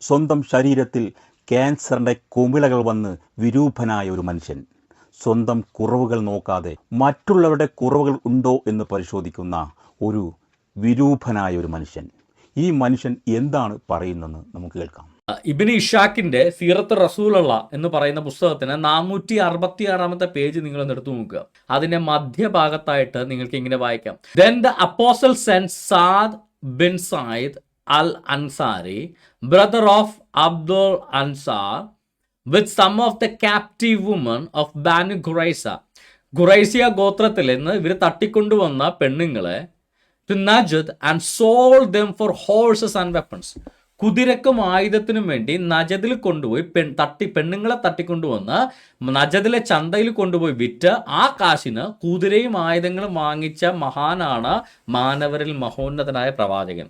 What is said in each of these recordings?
സ്വന്തം ശരീരത്തിൽ ക്യാൻസറിന്റെ കുമിളകൾ വന്ന് വിരൂപനായ ഒരു മനുഷ്യൻ. സ്വന്തം കുറവുകൾ നോക്കാതെ മറ്റുള്ളവരുടെ കുറവുകൾ ഉണ്ടോ എന്ന് പരിശോധിക്കുന്ന ഒരു വിരൂപനായ ഒരു മനുഷ്യൻ. ഈ മനുഷ്യൻ എന്താണ് പറയുന്നതെന്ന് നമുക്ക് കേൾക്കാം. ഇബിന് ഇഷാക്കിന്റെ സീറത്ത് റസൂലുള്ള എന്ന് പറയുന്ന പുസ്തകത്തിന് നാനൂറ്റി അറുപത്തി ആറാമത്തെ പേജ് നിങ്ങൾ എടുത്തു നോക്കുക. അതിന്റെ മധ്യഭാഗത്തായിട്ട് നിങ്ങൾക്ക് ഇങ്ങനെ വായിക്കാം. Then the apostle sent Sa'd bin Zaid al Ansari brother of Abdul Ansar with some of the captive women of Banu Qurayza ഖുറൈസിയ ഗോത്രത്തിൽ നിന്ന് ഇവർ തട്ടിക്കൊണ്ടുവന്ന പെണ്ണുങ്ങളെ to Najd and sold them for horses and weapons കുതിരക്കും ആയുധത്തിനും വേണ്ടി നജദിൽ കൊണ്ടുപോയി പെൺ തട്ടി പെണ്ണുങ്ങളെ തട്ടിക്കൊണ്ടുവന്ന് നജദിലെ ചന്തയിൽ കൊണ്ടുപോയി വിറ്റ് ആ കാശിന് കുതിരയും ആയുധങ്ങളും വാങ്ങിച്ച മഹാനാണ് മാനവരിൽ മഹോന്നതനായ പ്രവാചകൻ.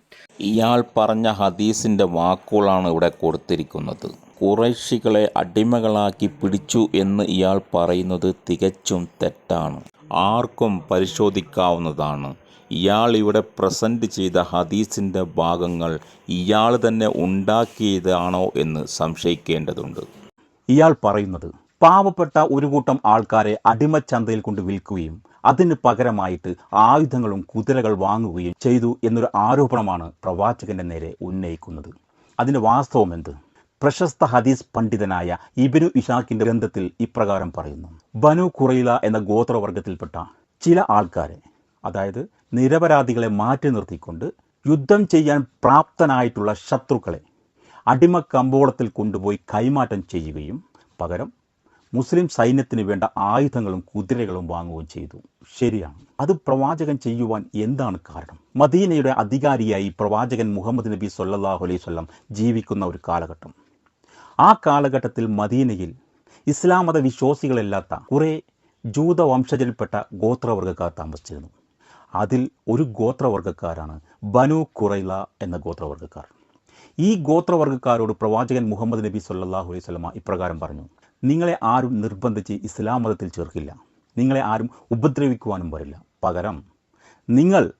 ഇയാൾ പറഞ്ഞ ഹദീസിന്റെ വാക്കുകളാണ് ഇവിടെ കൊടുത്തിരിക്കുന്നത്. കുറേശികളെ അടിമകളാക്കി പിടിച്ചു എന്ന് ഇയാൾ പറയുന്നത് തികച്ചും തെറ്റാണ്. ആർക്കും പരിശോധിക്കാവുന്നതാണ്. ഇയാൾ ഇവിടെ പ്രസന്റ് ചെയ്ത ഹദീസിന്റെ ഭാഗങ്ങൾ ഇയാൾ തന്നെ ഉണ്ടാക്കിയതാണോ എന്ന് സംശയിക്കേണ്ടതുണ്ട്. ഇയാൾ പറയുന്നത് പാവപ്പെട്ട ഒരു കൂട്ടം ആൾക്കാരെ അടിമച്ചന്തയിൽ കൊണ്ട് വിൽക്കുകയും അതിന് പകരമായിട്ട് ആയുധങ്ങളും കുതിരകൾ വാങ്ങുകയും ചെയ്തു എന്നൊരു ആരോപണമാണ് പ്രവാചകന്റെ നേരെ ഉന്നയിക്കുന്നത്. അതിന് വാസ്തവം എന്ത്? പ്രശസ്ത ഹദീസ് പണ്ഡിതനായ ഇബിനു ഇഷാക്കിന്റെ ഗ്രന്ഥത്തിൽ ഇപ്രകാരം പറയുന്നു ബനു കുറയില എന്ന ഗോത്രവർഗത്തിൽപ്പെട്ട ചില ആൾക്കാരെ അതായത് നിരപരാധികളെ മാറ്റി നിർത്തിക്കൊണ്ട് യുദ്ധം ചെയ്യാൻ പ്രാപ്തനായിട്ടുള്ള ശത്രുക്കളെ അടിമ കമ്പോളത്തിൽ കൊണ്ടുപോയി കൈമാറ്റം ചെയ്യുകയും പകരം മുസ്ലിം സൈന്യത്തിന് വേണ്ട ആയുധങ്ങളും കുതിരകളും വാങ്ങുകയും ചെയ്തു. ശരിയാണ്. അത് പ്രവാചകൻ ചെയ്യുവാൻ എന്താണ് കാരണം? മദീനയുടെ അധികാരിയായി പ്രവാചകൻ മുഹമ്മദ് നബി സല്ലല്ലാഹു അലൈഹി വസല്ലം ജീവിക്കുന്ന ഒരു കാലഘട്ടം. ആ കാലഘട്ടത്തിൽ മദീനയിൽ ഇസ്ലാം മത വിശ്വാസികളല്ലാത്ത കുറേ ജൂതവംശജരിൽപ്പെട്ട ഗോത്രവർഗക്കാർ താമസിച്ചിരുന്നു. അതിൽ ഒരു ഗോത്രവർഗക്കാരാണ്. ബനു കുറൈല എന്ന ഗോത്രവർഗക്കാർ. ഈ ഗോത്രവർഗക്കാരോട് പ്രവാചകൻ മുഹമ്മദ് നബി സല്ലാഹു അലൈഹി വസല്ലമ ഇപ്രകാരം പറഞ്ഞു നിങ്ങളെ ആരും നിർബന്ധിച്ച് ഇസ്ലാം മതത്തിൽ ചേർക്കില്ല. നിങ്ങളെ ആരും ഉപദ്രവിക്കുവാനും വരില്ല. പകരം നിങ്ങൾ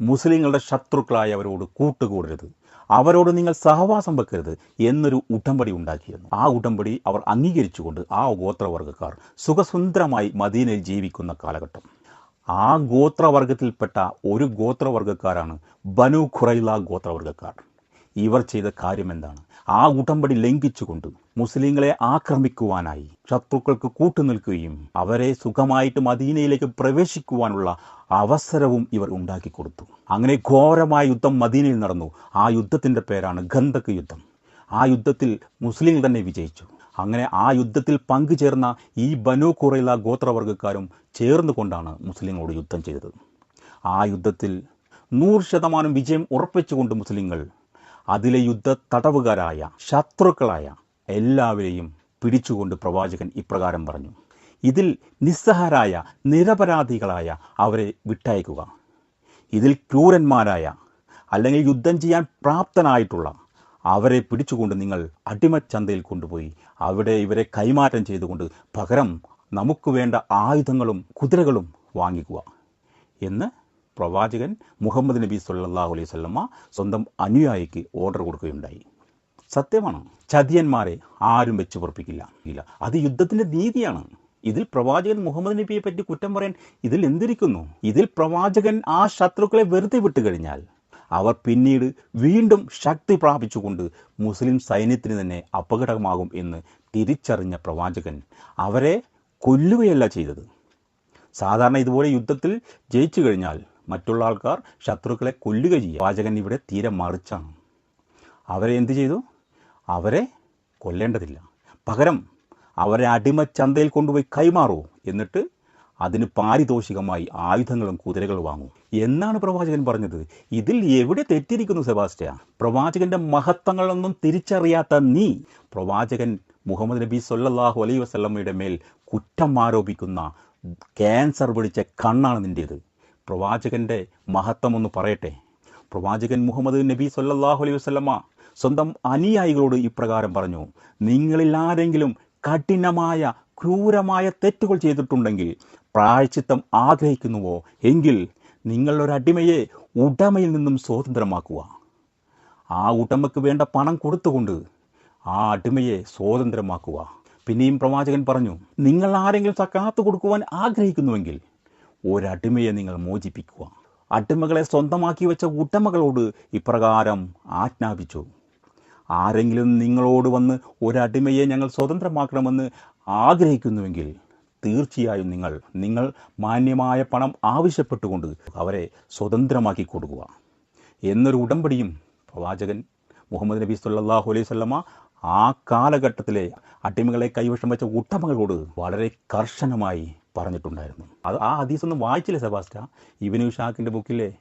മുസ്ലിങ്ങളുടെ ശത്രുക്കളായവരോട് കൂട്ടുകൂടരുത്. അവരോട് നിങ്ങൾ സഹവാസം വെക്കരുത് എന്നൊരു ഉടമ്പടി ഉണ്ടാക്കിയിരുന്നു. ആ ഉടമ്പടി അവർ അംഗീകരിച്ചുകൊണ്ട് ആ ഗോത്രവർഗക്കാർ സുഖസുന്ദരമായി മദീനയിൽ ജീവിക്കുന്ന കാലഘട്ടം. ആ ഗോത്രവർഗത്തിൽപ്പെട്ട ഒരു ഗോത്രവർഗക്കാരാണ് ബനു ഖുറൈല ഗോത്രവർഗക്കാർ. ഇവർ ചെയ്ത കാര്യം എന്താണ് ആ ഉടമ്പടി ലംഘിച്ചുകൊണ്ട് മുസ്ലിങ്ങളെ ആക്രമിക്കുവാനായി ശത്രുക്കൾക്ക് കൂട്ടുനിൽക്കുകയും അവരെ സുഖമായിട്ട് മദീനയിലേക്ക് പ്രവേശിക്കുവാനുള്ള അവസരവും ഇവർ ഉണ്ടാക്കി കൊടുത്തു അങ്ങനെ ഘോരമായ യുദ്ധം മദീനയിൽ നടന്നു. ആ യുദ്ധത്തിന്റെ പേരാണ് ഗന്ധക് യുദ്ധം. ആ യുദ്ധത്തിൽ മുസ്ലിങ്ങൾ തന്നെ വിജയിച്ചു. അങ്ങനെ ആ യുദ്ധത്തിൽ പങ്കുചേർന്ന ഈ ബനു കുറയില ഗോത്രവർഗക്കാരും ചേർന്നുകൊണ്ടാണ് മുസ്ലിങ്ങളോട് യുദ്ധം ചെയ്തത്. ആ യുദ്ധത്തിൽ നൂറ് ശതമാനം വിജയം ഉറപ്പിച്ചുകൊണ്ട് മുസ്ലിങ്ങൾ അതിലെ യുദ്ധ തടവുകാരായ ശത്രുക്കളായ എല്ലാവരെയും പിടിച്ചുകൊണ്ട് പ്രവാചകൻ ഇപ്രകാരം പറഞ്ഞു. ഇതിൽ നിസ്സഹരായ നിരപരാധികളായ അവരെ വിട്ടയക്കുക. ഇതിൽ ക്രൂരന്മാരായ അല്ലെങ്കിൽ യുദ്ധം ചെയ്യാൻ പ്രാപ്തനായിട്ടുള്ള അവരെ പിടിച്ചുകൊണ്ട് നിങ്ങൾ അടിമച്ചന്തയിൽ കൊണ്ടുപോയി. അവിടെ ഇവരെ കൈമാറ്റം ചെയ്തുകൊണ്ട് പകരം നമുക്ക് വേണ്ട ആയുധങ്ങളും കുതിരകളും വാങ്ങിക്കുക എന്ന് പ്രവാചകൻ മുഹമ്മദ് നബി സല്ലല്ലാഹു അലൈഹി വസല്ലമ സ്വന്തം അനുയായിക്ക് ഓർഡർ കൊടുക്കുകയുണ്ടായി. സത്യമാണ്? ചതിയന്മാരെ ആരും വെച്ച് പൊറപ്പിക്കില്ല ഇല്ല. അത് യുദ്ധത്തിന്റെ നീതിയാണ്. ഇതിൽ പ്രവാചകൻ മുഹമ്മദ് നബിയെ പറ്റി കുറ്റം പറയാൻ ഇതിൽ എന്തിരിക്കുന്നു? ഇതിൽ പ്രവാചകൻ ആ ശത്രുക്കളെ വെറുതെ വിട്ടു കഴിഞ്ഞാൽ അവർ പിന്നീട് വീണ്ടും ശക്തി പ്രാപിച്ചുകൊണ്ട് മുസ്ലിം സൈന്യത്തിന് തന്നെ അപകടമാകും എന്ന് തിരിച്ചറിഞ്ഞ പ്രവാചകൻ അവരെ കൊല്ലുകയല്ല ചെയ്തത്. സാധാരണ ഇതുപോലെ യുദ്ധത്തിൽ ജയിച്ചു കഴിഞ്ഞാൽ മറ്റുള്ള ആൾക്കാർ ശത്രുക്കളെ കൊല്ലുക ചെയ്യും. പ്രവാചകൻ ഇവിടെ തീരെ മറിച്ചാണ്. അവരെ എന്ത് ചെയ്തു? അവരെ കൊല്ലേണ്ടതില്ല. പകരം അവരെ അടിമ ചന്തയിൽ കൊണ്ടുപോയി കൈമാറൂ. എന്നിട്ട് അതിന് പാരിതോഷികമായി ആയുധങ്ങളും കുതിരകളും വാങ്ങും. എന്നാണ് പ്രവാചകൻ പറഞ്ഞത്. ഇതിൽ എവിടെ തെറ്റിരിക്കുന്നു സെബാസ്റ്റ്യ? പ്രവാചകന്റെ മഹത്വങ്ങളൊന്നും തിരിച്ചറിയാത്ത നീ പ്രവാചകൻ മുഹമ്മദ് നബി സൊല്ലാഹു അലൈ വസ്ലമ്മയുടെ മേൽ കുറ്റം ആരോപിക്കുന്ന ക്യാൻസർ പിടിച്ച കണ്ണാണ് നിന്റേത് പ്രവാചകന്റെ മഹത്വം ഒന്ന് പറയട്ടെ. പ്രവാചകൻ മുഹമ്മദ് നബി സൊല്ലാഹു അലൈഹി വസല്ലമ സ്വന്തം അനുയായികളോട് ഇപ്രകാരം പറഞ്ഞു നിങ്ങളിൽ ആരെങ്കിലും കഠിനമായ ക്രൂരമായ തെറ്റുകൾ ചെയ്തിട്ടുണ്ടെങ്കിൽ പ്രായച്ചിത്തം ആഗ്രഹിക്കുന്നുവോ? എങ്കിൽ നിങ്ങളൊരടിമയെ ഉടമയിൽ നിന്നും സ്വതന്ത്രമാക്കുക. ആ ഉടമയ്ക്ക് വേണ്ട പണം കൊടുത്തുകൊണ്ട് ആ അടിമയെ സ്വതന്ത്രമാക്കുക. പിന്നെയും പ്രവാചകൻ പറഞ്ഞു നിങ്ങൾ ആരെങ്കിലും സക്കാത്ത് കൊടുക്കുവാൻ ആഗ്രഹിക്കുന്നുവെങ്കിൽ ഒരടിമയെ നിങ്ങൾ മോചിപ്പിക്കുക. അടിമകളെ സ്വന്തമാക്കി വെച്ച ഉടമകളോട് ഇപ്രകാരം ആജ്ഞാപിച്ചു ആരെങ്കിലും നിങ്ങളോട് വന്ന് ഒരടിമയെ ഞങ്ങൾ സ്വതന്ത്രമാക്കണമെന്ന് ആഗ്രഹിക്കുന്നുവെങ്കിൽ തീർച്ചയായും നിങ്ങൾ നിങ്ങൾ മാന്യമായ പണം ആവശ്യപ്പെട്ടുകൊണ്ട് അവരെ സ്വതന്ത്രമാക്കി കൊടുക്കുക. എന്നൊരു ഉടമ്പടിയും പ്രവാചകൻ മുഹമ്മദ് നബി സല്ലാഹു അലൈഹി വസല്ലമ ആ കാലഘട്ടത്തിലെ അടിമകളെ കൈവശം വെച്ച ഉടമകളോട് വളരെ കർശനമായി പറഞ്ഞിട്ടുണ്ടായിരുന്നു. അത് ആ ഹദീസ് ഒന്നും വായിച്ചില്ല സെബാസ്റ്റ ഇബിനു ഷാക്കിന്റെ ബുക്കിലെ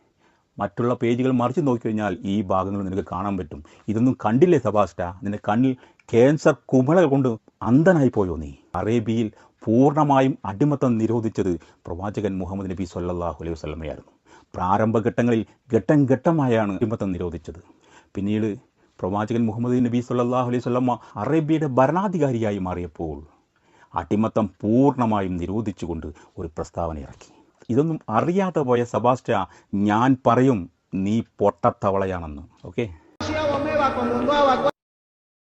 മറ്റുള്ള പേജുകൾ മറിച്ച് നോക്കി കഴിഞ്ഞാൽ ഈ ഭാഗങ്ങൾ നിനക്ക് കാണാൻ പറ്റും. ഇതൊന്നും കണ്ടില്ലേ സെബാസ്റ്റ നിന്റെ കണ്ണിൽ ക്യാൻസർ കുമിള കൊണ്ട് അന്ധനായി പോയോ നീ? അറേബ്യയിൽ പൂർണമായും അടിമത്തം നിരോധിച്ചത് പ്രവാചകൻ മുഹമ്മദ് നബി സല്ലല്ലാഹു അലൈഹി വസല്ലമയായിരുന്നു. പ്രാരംഭഘട്ടങ്ങളിൽ ഘട്ടം ഘട്ടമായാണ് അടിമത്തം നിരോധിച്ചത്. പിന്നീട് പ്രവാചകൻ മുഹമ്മദ് നബി സല്ലല്ലാഹു അലൈഹി വസല്ലമ അറേബ്യയുടെ ഭരണാധികാരിയായി മാറിയപ്പോൾ അടിമത്തം പൂർണമായും നിരോധിച്ചുകൊണ്ട് ഒരു പ്രസ്താവന ഇറക്കി. ഇതൊന്നും അറിയാതെ പോയ സബാസ്റ്റ ഞാൻ പറയും നീ പൊട്ടത്തവളയാണെന്ന്. ഓക്കെ?